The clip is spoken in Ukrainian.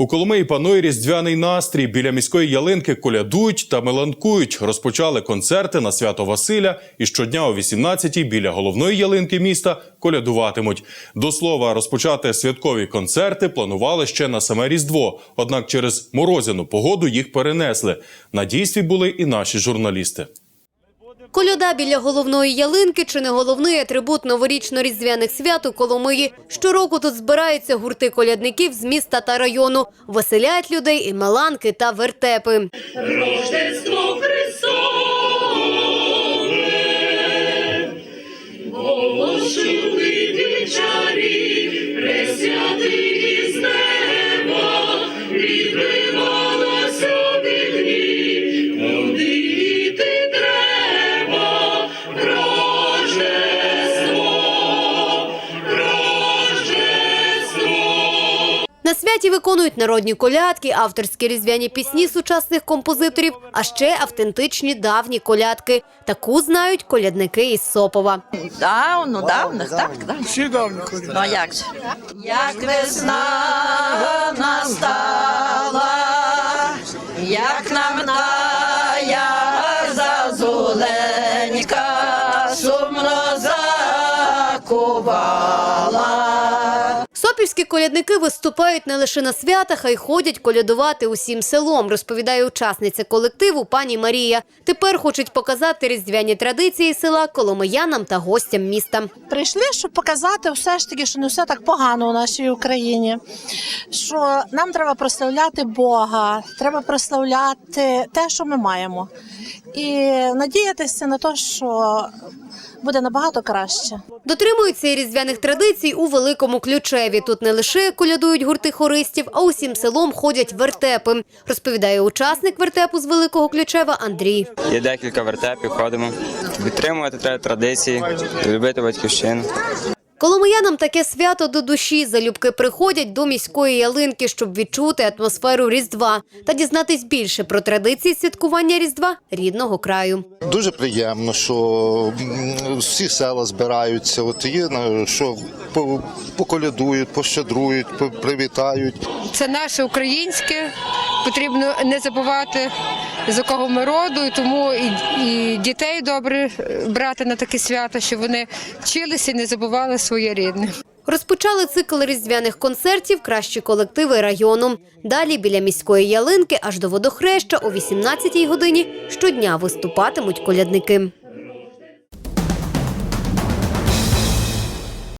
У Коломиї панує різдвяний настрій. Біля міської ялинки колядують та меланкують. Розпочали концерти на свято Василя і щодня о 18-й біля головної ялинки міста колядуватимуть. До слова, розпочати святкові концерти планували ще на саме Різдво. Однак через морозяну погоду їх перенесли. На дійстві були і наші журналісти. Коляда біля головної ялинки чи не головний атрибут новорічно-різдвяних свят у Коломиї. Щороку тут збираються гурти колядників з міста та району. Веселять людей і маланки та вертепи. Рождество Христове, голос чули На святі виконують народні колядки, авторські різдвяні пісні сучасних композиторів, а ще автентичні давні колядки. Таку знають колядники із Сопова. Давно, давних, так. Всі давно ходять. Ну як же? Як весна настала, як нам тая зазуленька, сумно закувала. Сопівські колядники виступають не лише на святах, а й ходять колядувати усім селом, розповідає учасниця колективу пані Марія. Тепер хочуть показати різдвяні традиції села коломиянам та гостям міста. Прийшли, щоб показати все ж таки, що не все так погано у нашій Україні. Що нам треба прославляти Бога, треба прославляти те, що ми маємо, і надіятися на те, що буде набагато краще. Дотримуються і різдвяних традицій у Великому Ключеві. Тут не лише колядують гурти хористів, а усім селом ходять вертепи, розповідає учасник вертепу з Великого Ключева Андрій. Є декілька вертепів, ходимо. Підтримувати треба традиції, любити батьківщину. Коломиянам таке свято до душі. Залюбки приходять до міської ялинки, щоб відчути атмосферу Різдва та дізнатись більше про традиції святкування Різдва рідного краю. Дуже приємно, що всі села збираються. От є на що поколядують, пощадрують, по- привітають. це наше українське. Потрібно не забувати з якого ми роду, і тому і, і дітей добре е, брати на таке свято, щоб вони вчилися і не забували своє рідне. Розпочали цикл різдвяних концертів кращі колективи району. Далі біля міської ялинки аж до водохреща о 18-й годині щодня виступатимуть колядники.